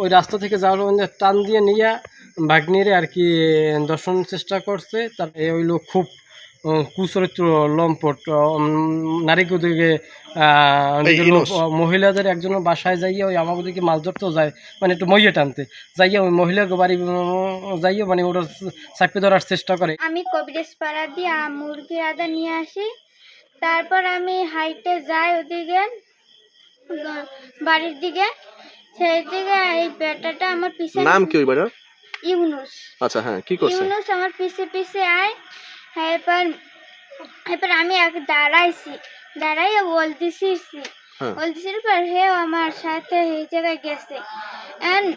ওই রাস্তা থেকে যাওয়ার মধ্যে টান দিয়ে নিয়ে ভাগ্নিরে আর কি দর্শন চেষ্টা করছে। তার এ হইল খুব কুচরিত্র লম্পট নারীকে দিকে মহিলাদের একজন বাসায় যাইয়া ওই আমাকে দিকে মাছ ধরতেও যায় মানে একটু মইয়ে টানতে। যাইয়া ওই মহিলাকে বাড়ি যাইয়া মানে ওটা চাপে ধরার চেষ্টা করে। আমি কবিরেজ পাড়া দিয়ে মুরগির আদা নিয়ে আসি। তারপর আমি হাইটে যাই ওদিকে। বাড়ির দিকে সেই দিকে এই বেটাটা আমার পিছে নাম কি ওই বাড়ার ইউনুস। আচ্ছা হ্যাঁ কি করছে? ইউনুস আমার পিছে পিছে আয় এরপর এরপর আমি এক দাঁড়াইছি দাঁড়াইয়া বলতেছি হ্যাঁ। বলতেছি পর হেও আমার সাথে এই জায়গায় গেছে। এন্ড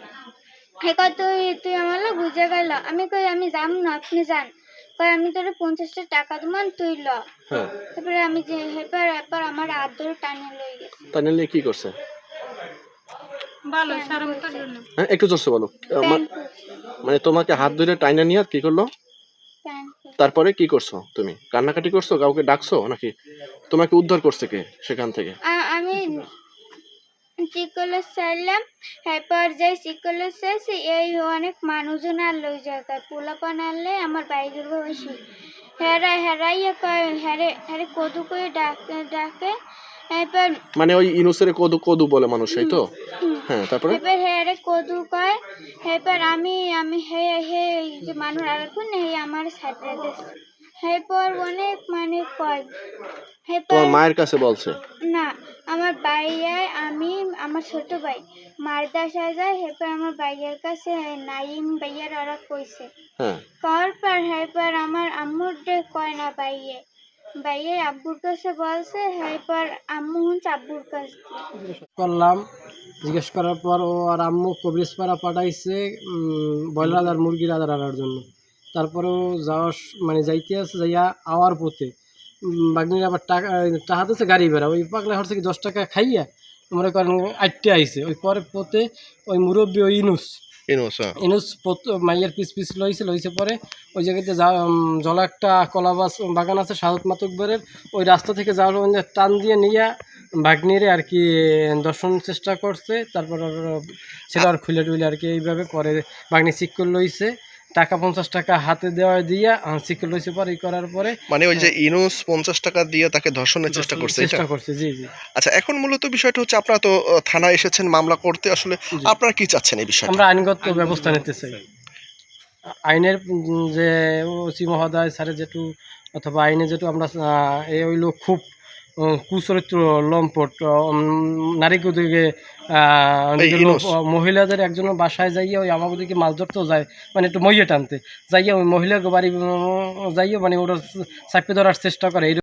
হেকা তুই তুই আমার বুঝে গেল। আমি কই আমি যাম না আপনি যান। কই আমি তোর পঞ্চাশটা টাকা দেবো তুই ল। হ্যাঁ। তারপরে আমি যে এরপর এরপর আমার হাত ধরে টানিয়ে লই গেছে। তাই নিয়ে কি করছে? ভালো শরম তো হ্যাঁ একটু জোরসে বলো। মানে তোমাকে হাত ধরে টাইনা নিয়ে কি করল? তারপরে কি করছ তুমি? কান্নাকাটি করছ? কাউকে ডাকছো? নাকি তোমাকে উদ্ধার করছে কে সেখান থেকে? আমি চিকলে চাইলাম এরপর যে চিকলে চাইছি এই অনেক মানুষজন আনলো ওই জায়গায় পোলাপান আনলে আমার বাইকের বসি হেরা হেরাইয়া কয় হেরে হেরে কদু করে ডাকে ডাকে। এরপর মানে ওই ইনুসের কদু কদু বলে মানুষ এই তো? হ্যাঁ তারপরে? এরপর হেরে কদু কয় এরপর আমি আমি হে হে যে মানুষ আর এখন আমার সাথে। এরপর অনেক মানে কয় তোমার মায়ের কাছে বলছে। আমার ভাইয়াই আমি আমার ছোট ভাই। মারদাসায় যায় এরপর আমার ভাইয়ের কাছে নাইম ভাইয়ার ওরা কইছে। হ্যাঁ। কর পর এরপর আমার আম্মুর ডে কয় না ভাইয়ে ভাইয়ে আব্বুর কাছে বলছে এরপর আম্মু হচ্ছে আব্বুর কাছে। করলাম। জিজ্ঞেস করার পর ও আর আম্মু কবিরেজ পাড়া পাঠাইছে ব্রয়লার আর মুরগির আদার আনার জন্য। তারপরেও যাওয়ার মানে যাইতে আছে যাইয়া আওয়ার পথে বাগনির আবার টাকা টাকা দিচ্ছে গাড়ি বেড়া ওই পাগলা হচ্ছে কি দশ টাকা খাইয়া মনে করেন আটটে আইছে। ওই পরে পথে ওই মুরব্বী ওই ইনুস। ইনুস হ্যাঁ। ইনুস মাইয়ার পিস পিস লইছে লইছে পরে ওই জায়গাতে জলা একটা কলা বাস বাগান আছে সাদত মাতকবরের ওই রাস্তা থেকে যাওয়ার মধ্যে টান দিয়ে নিয়ে ভাগ্নিরে আর কি দর্শন চেষ্টা করছে তারপর ছেলে আর খুলে টুলে আর কি এইভাবে পরে ভাগ্নি চিক্কর লইছে। টাকা পঞ্চাশ টাকা হাতে দেওয়া দিয়া চিক্কর লইছে পরে করার পরে। মানে ওই যে ইনুস পঞ্চাশ টাকা দিয়ে তাকে ধর্ষণের চেষ্টা করছে চেষ্টা করছে জি জি। আচ্ছা এখন মূলত বিষয়টা হচ্ছে আপনারা তো থানায় এসেছেন মামলা করতে আসলে আপনারা কি চাচ্ছেন এই বিষয়ে আমরা আইনগত ব্যবস্থা নিতে চাই। আইনের যে ওসি মহোদয় স্যারের যেটু অথবা আইনে যেটু আমরা আহ, এ হইল খুব কুচরিত্র লম্পট নারী গদিকে দিকে এই মহিলাদের একজনের বাসায় যাইয়া ওই আমার দিকে মাছ ধরতেও যায় মানে একটু মইয়ে টানতে। যাইয়া ওই মহিলাকে বাড়ি যাইয়া মানে ওরা চাপে ধরার চেষ্টা করে এই